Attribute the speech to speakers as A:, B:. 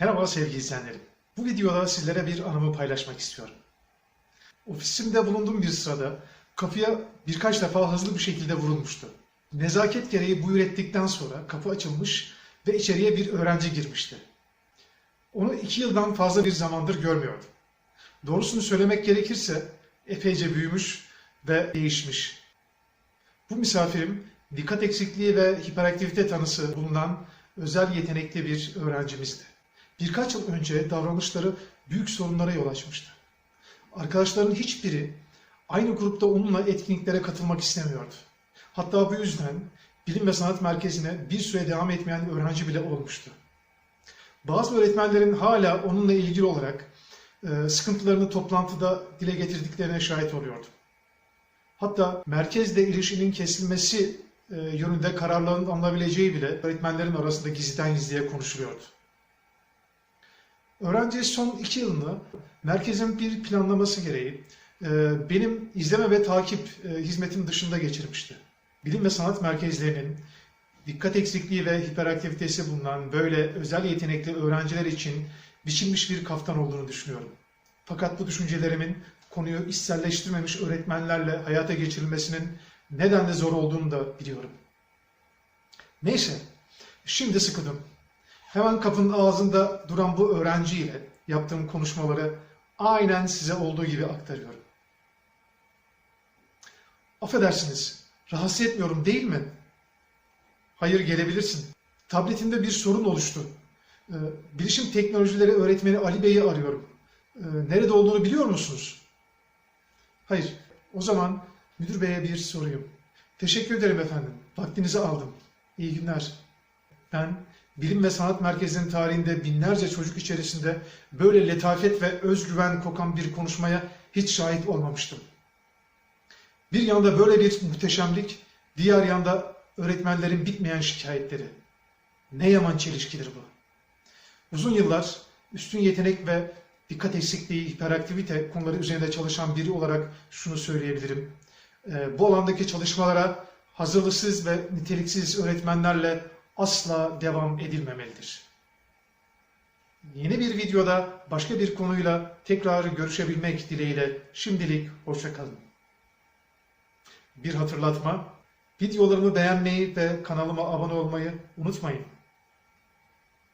A: Merhaba sevgili izleyenlerim. Bu videoda sizlere bir anımı paylaşmak istiyorum. Ofisimde bulunduğum bir sırada kapıya birkaç defa hızlı bir şekilde vurulmuştu. Nezaket gereği buyur ettikten sonra kapı açılmış ve içeriye bir öğrenci girmişti. Onu iki yıldan fazla bir zamandır görmüyordum. Doğrusunu söylemek gerekirse epeyce büyümüş ve değişmiş. Bu misafirim dikkat eksikliği ve hiperaktivite tanısı bulunan özel yetenekli bir öğrencimizdi. Birkaç yıl önce davranışları büyük sorunlara yol açmıştı. Arkadaşlarının hiçbiri aynı grupta onunla etkinliklere katılmak istemiyordu. Hatta bu yüzden bilim ve sanat merkezine bir süre devam etmeyen öğrenci bile olmuştu. Bazı öğretmenlerin hala onunla ilgili olarak e, sıkıntılarını toplantıda dile getirdiklerine şahit oluyordum. Hatta merkezle ilişkinin kesilmesi e, yönünde kararların alınabileceği bile öğretmenlerin arasında gizliden gizliye konuşuluyordu. Öğrenci son iki yılını merkezin bir planlaması gereği e, benim izleme ve takip e, hizmetim dışında geçirmişti. Bilim ve sanat merkezlerinin dikkat eksikliği ve hiperaktivitesi bulunan böyle özel yetenekli öğrenciler için biçilmiş bir kaftan olduğunu düşünüyorum. Fakat bu düşüncelerimin konuyu içselleştirmemiş öğretmenlerle hayata geçirilmesinin nedenle zor olduğunu da biliyorum. Neyse, şimdi sıkıldım. Hemen kapının ağzında duran bu öğrenciyle yaptığım konuşmaları aynen size olduğu gibi aktarıyorum. Affedersiniz, rahatsız etmiyorum değil mi? Hayır gelebilirsin. Tabletimde bir sorun oluştu. Ee, Bilişim teknolojileri öğretmeni Ali Bey'i arıyorum. Ee, Nerede olduğunu biliyor musunuz? Hayır. O zaman müdür beye bir sorayım. Teşekkür ederim efendim. Vaktinizi aldım. İyi günler. Ben Bilim ve Sanat Merkezi'nin tarihinde binlerce çocuk içerisinde böyle letafet ve özgüven kokan bir konuşmaya hiç şahit olmamıştım. Bir yanda böyle bir muhteşemlik, diğer yanda öğretmenlerin bitmeyen şikayetleri. Ne yaman çelişkidir bu. Uzun yıllar üstün yetenek ve dikkat eksikliği, hiperaktivite konuları üzerinde çalışan biri olarak şunu söyleyebilirim. Ee, Bu alandaki çalışmalara hazırlıksız ve niteliksiz öğretmenlerle asla devam edilmemelidir. Yeni bir videoda başka bir konuyla tekrar görüşebilmek dileğiyle şimdilik hoşçakalın. Bir hatırlatma, videolarımı beğenmeyi ve kanalıma abone olmayı unutmayın.